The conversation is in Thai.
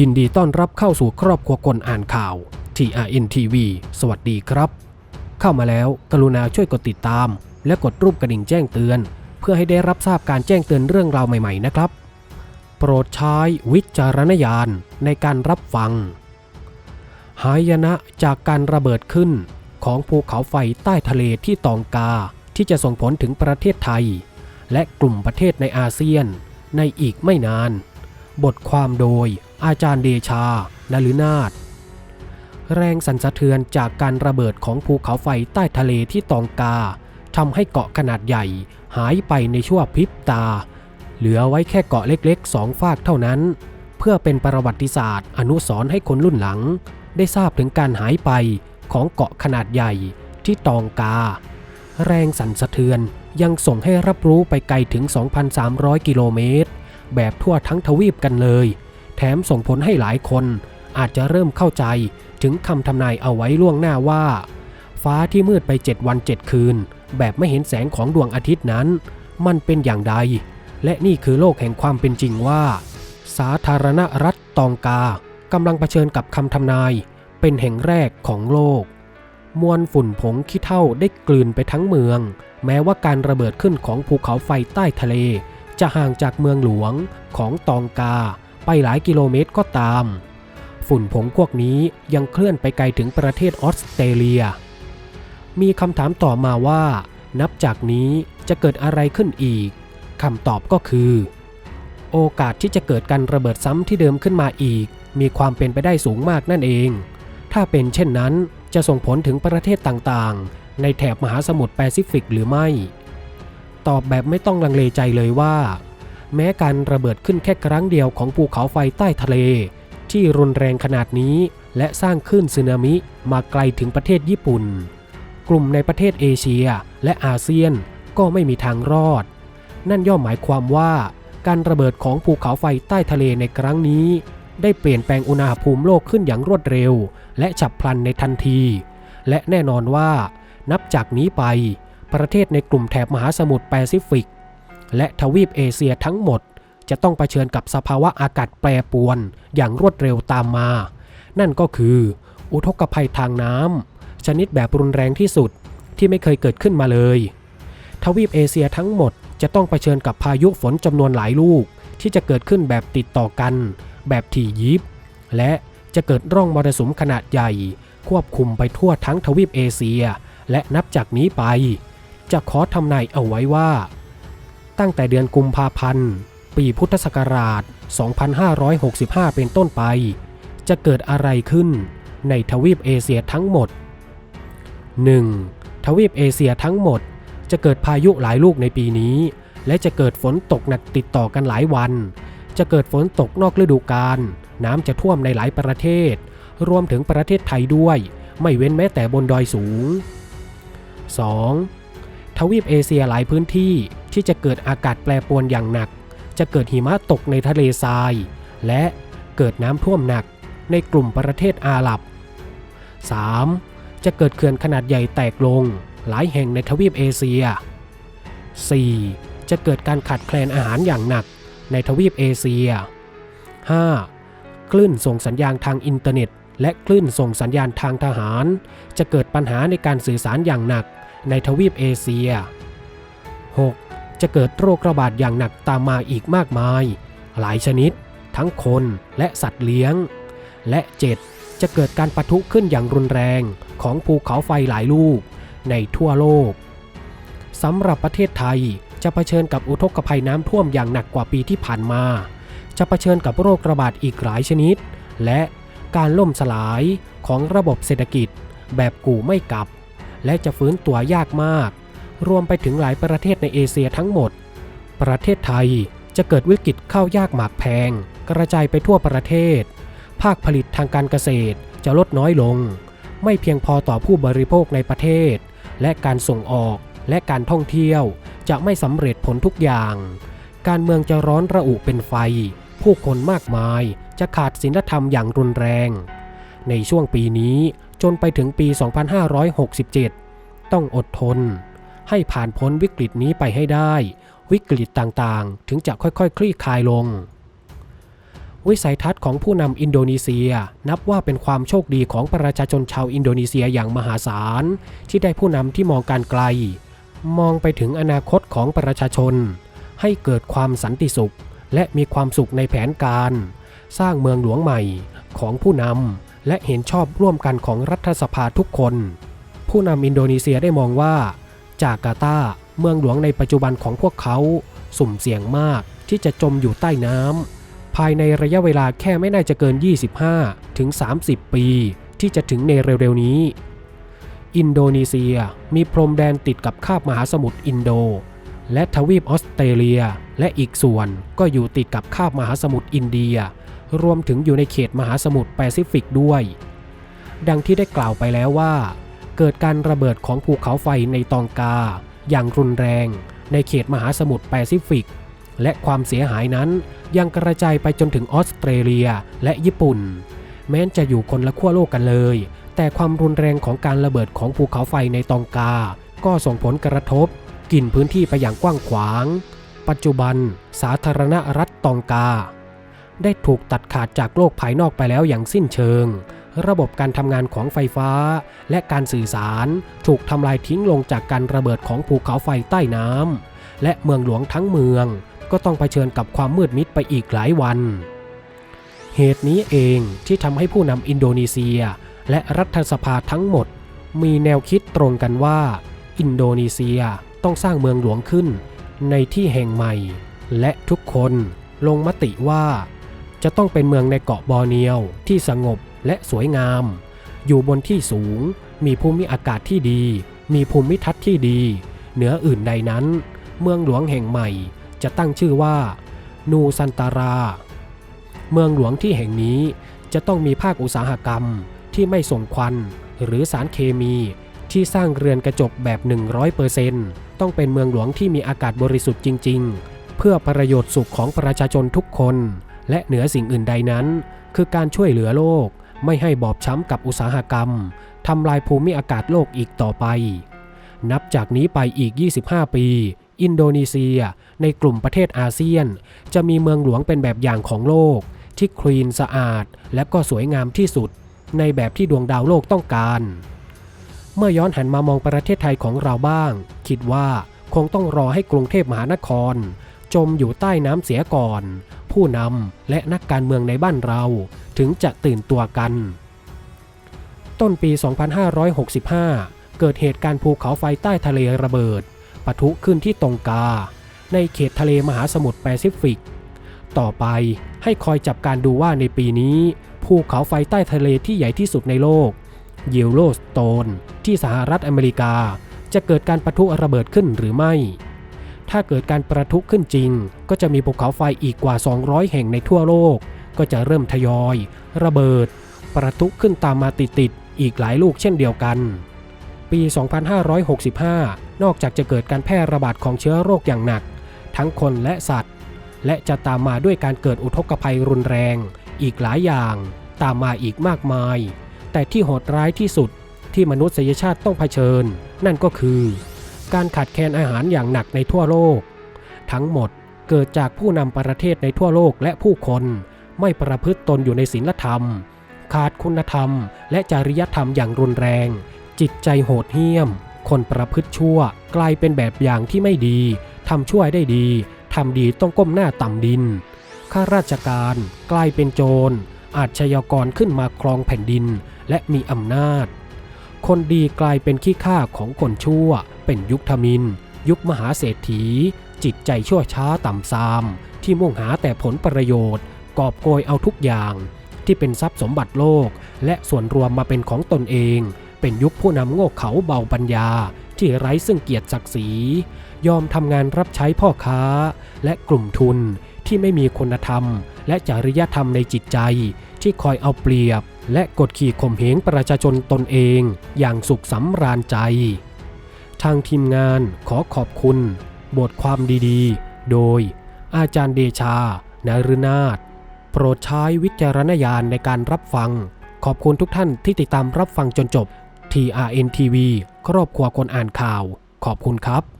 ยินดีต้อนรับเข้าสู่ครอบครัวคนอ่านข่าว TRN TV สวัสดีครับ เข้ามาแล้วกรุณาช่วยกดติดตาม และกดรูปกระดิ่งแจ้งเตือน เพื่อให้ได้รับทราบการแจ้งเตือนเรื่องราวใหม่ๆนะครับ โปรดใช้วิจารณญาณในการรับฟัง หายนะจากการระเบิดขึ้นของภูเขาไฟใต้ทะเลที่ตองกาที่จะส่งผลถึงประเทศไทย และกลุ่มประเทศในอาเซียน ในอีกไม่นาน บทความโดย อาจารย์เดชานลุนาถแรงสั่นสะเทือนจากการระเบิดของภูเขาไฟใต้ทะเลที่ตองกาทำให้เกาะขนาดใหญ่หายไปในชั่วพริบตา เหลือไว้แค่เกาะเล็กๆสองฝากเท่านั้น เพื่อเป็นประวัติศาสตร์ อนุสรณ์ให้คนรุ่นหลัง ได้ทราบถึงการหายไปของเกาะขนาดใหญ่ที่ตองกา แรงสั่นสะเทือนยังส่งให้รับรู้ไปไกลถึง 2,300 กิโลเมตร แบบทั่วทั้งทวีปกันเลย แถมส่งผลให้หลายคนอาจจะเริ่มเข้าใจถึงคำทำนายเอาไว้ล่วงหน้าว่า ฟ้าที่มืดไป 7 วัน 7 คืน แบบไม่เห็นแสงของดวงอาทิตย์นั้น มันเป็นอย่างใด และนี่คือโลกแห่งความเป็นจริงว่า สาธารณรัฐตองกากำลังเผชิญกับคำทำนาย เป็นแห่งแรกของโลก มวลฝุ่นผงขี้เถ้าได้กลืนไปทั้งเมือง แม้ว่าการระเบิดขึ้นของภูเขาไฟใต้ทะเล จะห่างจากเมืองหลวงของตองกา ไปหลายกิโลเมตรก็ตาม ฝุ่นผงพวกนี้ยังเคลื่อนไปไกลถึงประเทศออสเตรเลีย มีคำถามต่อมาว่า นับจากนี้จะเกิดอะไรขึ้นอีกคำตอบก็คือ โอกาสที่จะเกิดการระเบิดซ้ำที่เดิมขึ้นมาอีก มีความเป็นไปได้สูงมากนั่นเอง ถ้าเป็นเช่นนั้นจะส่งผลถึงประเทศต่างๆ ในแถบมหาสมุทรแปซิฟิกหรือไม่ ตอบแบบไม่ต้องลังเลใจเลยว่า แม้การระเบิดขึ้นแค่ครั้งเดียวของภูเขาไฟใต้ทะเล ที่รุนแรงขนาดนี้ และสร้างคลื่นสึนามิมาไกลถึงประเทศญี่ปุ่น กลุ่มในประเทศเอเชียและอาเซียนก็ไม่มีทางรอด นั่นย่อมหมายความว่าการระเบิดของภูเขาไฟใต้ทะเลในครั้งนี้ ได้เปลี่ยนแปลงอุณหภูมิโลกขึ้นอย่างรวดเร็ว และฉับพลันในทันที และแน่นอนว่า นับจากนี้ไป ประเทศในกลุ่มแถบมหาสมุทรแปซิฟิก และทวีปเอเชียทั้งหมด จะต้องเผชิญกับสภาวะอากาศแปรปรวนอย่างรวดเร็วตามมา นั่นก็คือ อุทกภัยทางน้ำชนิดแบบรุนแรงที่สุดที่ไม่เคยเกิดขึ้นมาเลย ทวีปเอเชียทั้งหมดจะต้องเผชิญกับพายุฝนจำนวนหลายลูก ที่จะเกิดขึ้นแบบติดต่อกัน แบบถี่ยิบ และจะเกิดร่องมรสุมขนาดใหญ่ ควบคุมไปทั่วทั้งทวีปเอเชีย และนับจากนี้ไป จะขอทำนายเอาไว้ว่า ตั้งแต่เดือนกุมภาพันธ์ ปีพุทธศักราช 2565 เป็นต้นไป จะเกิดอะไรขึ้นในทวีปเอเชียทั้งหมด 1. ทวีปเอเชียทั้งหมด จะเกิดพายุหลายลูกในปีนี้ และจะเกิดฝนตกหนักติดต่อกันหลายวัน จะเกิดฝนตกนอกฤดูกาลน้ำจะท่วมในหลายประเทศ รวมถึงประเทศไทยด้วย ไม่เว้นแม้แต่บนดอยสูง 2. ทวีปเอเชียหลายพื้นที่ ที่จะเกิดอากาศแปรปรวนอย่างหนัก จะเกิดหิมะตกในทะเลทราย และเกิดน้ำท่วมหนักในกลุ่มประเทศอาหรับ 3. จะเกิดเขื่อนขนาดใหญ่แตกลง หลายแห่งในทวีปเอเชีย 4. จะเกิดการขาดแคลนอาหารอย่างหนักในทวีปเอเชีย 5. คลื่นส่งสัญญาณทางอินเทอร์เน็ต และคลื่นส่งสัญญาณทางทหาร จะเกิดปัญหาในการสื่อสารอย่างหนักในทวีปเอเชีย 6. จะเกิดโรคระบาดอย่างหนักตามมาอีกมากมาย หลายชนิด ทั้งคนและสัตว์เลี้ยง และ 7. จะเกิดการปะทุขึ้นอย่างรุนแรงของภูเขาไฟหลายลูกในทั่วโลกสำหรับประเทศไทยจะเผชิญกับอุทกภัยน้ำท่วมอย่างหนักกว่าปีที่ผ่านมาจะเผชิญกับโรคระบาดอีกหลายชนิด และการล่มสลายของระบบเศรษฐกิจ แบบกู่ไม่กลับ และจะฟื้นตัวยากมาก รวมไปถึงหลายประเทศในเอเชียทั้งหมด ประเทศไทยจะเกิดวิกฤตข้าวยากหมากแพง กระจายไปทั่วประเทศ ภาคผลิตทางการเกษตรจะลดน้อยลง ไม่เพียงพอต่อผู้บริโภคในประเทศ และการส่งออกและการท่องเที่ยวจะไม่สำเร็จผลทุกอย่าง การเมืองจะร้อนระอุเป็นไฟ ผู้คนมากมายจะขาดศีลธรรมอย่างรุนแรง ในช่วงปีนี้จนไปถึงปี 2567 ต้องอดทน ให้ผ่านพ้นวิกฤตนี้ไปให้ได้ วิกฤตต่างๆ ถึงจะค่อยๆคคลี่คลายลง วิสัยทัศน์ของผู้นำอินโดนีเซียนับว่าเป็นความโชคดีของประชาชนชาวอินโดนีเซียอย่างมหาศาล ที่ได้ผู้นำที่มองการไกล มองไปถึงอนาคตของประชาชน ให้เกิดความสันติสุข และมีความสุขในแผนการ สร้างเมืองหลวงใหม่ของผู้นำและเห็นชอบร่วมกันของรัฐสภาทุกคน ผู้นำอินโดนีเซียได้มองว่า จาการ์ตา เมืองหลวงในปัจจุบันของพวกเขา สุ่มเสี่ยงมากที่จะจมอยู่ใต้น้ำภายในระยะเวลาแค่ไม่น่าจะเกิน 25 ถึง 30 ปี ที่จะถึงในเร็วๆนี้ อินโดนีเซียมีพรมแดนติดกับคาบมหาสมุทรอินโด และทวีปออสเตรเลีย และอีกส่วนก็อยู่ติดกับคาบมหาสมุทรอินเดีย รวมถึงอยู่ในเขตมหาสมุทรแปซิฟิกด้วย ดังที่ได้กล่าวไปแล้วว่า เกิดการระเบิดของภูเขาไฟในตองกา อย่างรุนแรงในเขตมหาสมุทรแปซิฟิก และความเสียหายนั้นยังกระจายไปจนถึงออสเตรเลียและญี่ปุ่น แม้จะอยู่คนละขั้วโลกกันเลย แต่ความรุนแรงของการระเบิดของภูเขาไฟในตองกา ก็ส่งผลกระทบ กินพื้นที่ไปอย่างกว้างขวาง ปัจจุบัน สาธารณรัฐตองกา ได้ถูกตัดขาดจากโลกภายนอกไปแล้วอย่างสิ้นเชิง ระบบการทำงานของไฟฟ้า และการสื่อสารถูกทำลายทิ้งลงจากการระเบิดของภูเขาไฟใต้น้ำและเมืองหลวงทั้งเมือง ก็ต้องเผชิญกับความมืดมิดไปอีกหลายวัน เหตุนี้เองที่ทำให้ผู้นำอินโดนีเซีย และรัฐสภาทั้งหมด มีแนวคิดตรงกันว่า อินโดนีเซียต้องสร้างเมืองหลวงขึ้น ในที่แห่งใหม่ และทุกคนลงมติว่า จะต้องเป็นเมืองในเกาะบอร์เนียวที่สงบ และสวยงาม อยู่บนที่สูง มีภูมิอากาศที่ดี มีภูมิทัศน์ที่ดี เหนืออื่นใดนั้น เมืองหลวงแห่งใหม่จะตั้งชื่อว่า นูซันตารา เมืองหลวงที่แห่งนี้จะต้องมีภาคอุตสาหกรรมที่ไม่ส่งควัน หรือสารเคมีที่สร้างเรือนกระจกแบบ 100%ต้องเป็นเมืองหลวงที่มีอากาศบริสุทธิ์จริง ๆ เพื่อประโยชน์สุขของประชาชนทุกคน และเหนือสิ่งอื่นใดนั้น คือการช่วยเหลือโลก ไม่ให้บอบช้ำกับอุตสาหกรรมทำลายภูมิอากาศโลกอีกต่อไป นับจากนี้ไปอีก 25 ปี อินโดนีเซีย ในกลุ่มประเทศอาเซียน จะมีเมืองหลวงเป็นแบบอย่างของโลก ที่คลีนสะอาด และก็สวยงามที่สุด ในแบบที่ดวงดาวโลกต้องการ เมื่อย้อนหันมามองประเทศไทยของเราบ้าง คิดว่าคงต้องรอให้กรุงเทพมหานคร จมอยู่ใต้น้ำเสียก่อน ผู้นำและนักการเมืองในบ้านเรา ถึงจะตื่นตัวกัน ต้นปี 2565 เกิดเหตุการณ์ภูเขาไฟใต้ทะเลระเบิดปะทุขึ้นที่ตงกา ในเขตทะเลมหาสมุทรแปซิฟิก ต่อไปให้คอยจับการดูว่าในปีนี้ ภูเขาไฟใต้ทะเลที่ใหญ่ที่สุดในโลกยิลโลสโตนที่สหรัฐอเมริกา จะเกิดการปะทุระเบิดขึ้นหรือไม่ ถ้าเกิดการประทุขึ้นจริง ก็จะมีภูเขาไฟอีกกว่า 200 แห่งในทั่วโลก ก็จะเริ่มทยอย ระเบิด ประทุขึ้นตามมาติดๆอีกหลายลูกเช่นเดียวกัน ปี 2565 นอกจากจะเกิดการแพร่ระบาดของเชื้อโรคอย่างหนัก ทั้งคนและสัตว์ และจะตามมาด้วยการเกิดอุทกภัยรุนแรง อีกหลายอย่าง ตามมาอีกมากมาย แต่ที่โหดร้ายที่สุดที่มนุษยชาติต้องเผชิญ นั่นก็คือ การขาดแคลนอาหารอย่างหนักในทั่วโลก ทั้งหมดเกิดจากผู้นำประเทศในทั่วโลกและผู้คนไม่ประพฤติตนอยู่ในศีลธรรม ขาดคุณธรรม และจริยธรรมอย่างรุนแรง จิตใจโหดเหี้ยม คนประพฤติชั่ว กลายเป็นแบบอย่างที่ไม่ดีทำชั่วได้ดีทำดีต้องก้มหน้าต่ำดินข้าราชการกลายเป็นโจร อาชญากรขึ้นมาครองแผ่นดินและมีอำนาจ คนดีกลายเป็นขี้ข้าของคนชั่ว เป็นยุคทมิน ยุคมหาเศรษฐี จิตใจชั่วช้าต่ำซาม ที่มุ่งหาแต่ผลประโยชน์ กอบโกยเอาทุกอย่าง ที่เป็นทรัพย์สมบัติโลก และส่วนรวมมาเป็นของตนเอง เป็นยุคผู้นำโง่เขาเบาปัญญา ที่ไร้ซึ่งเกียรติศักดิ์ศรี ยอมทำงานรับใช้พ่อค้า และกลุ่มทุนที่ไม่มีคุณธรรม และจริยธรรมในจิตใจ ที่คอยเอาเปรียบ และกดขี่ข่มเหงประชาชนตนเอง อย่างสุขสำราญใจ ทางทีมงานขอขอบคุณ บทความดีๆ โดย อาจารย์เดชา นารุนาถโปรดใช้วิจารณญาณในการรับฟัง ขอบคุณทุกท่านที่ติดตามรับฟังจนจบ TRN TV ครอบครัวคนอ่านข่าว ขอบคุณครับ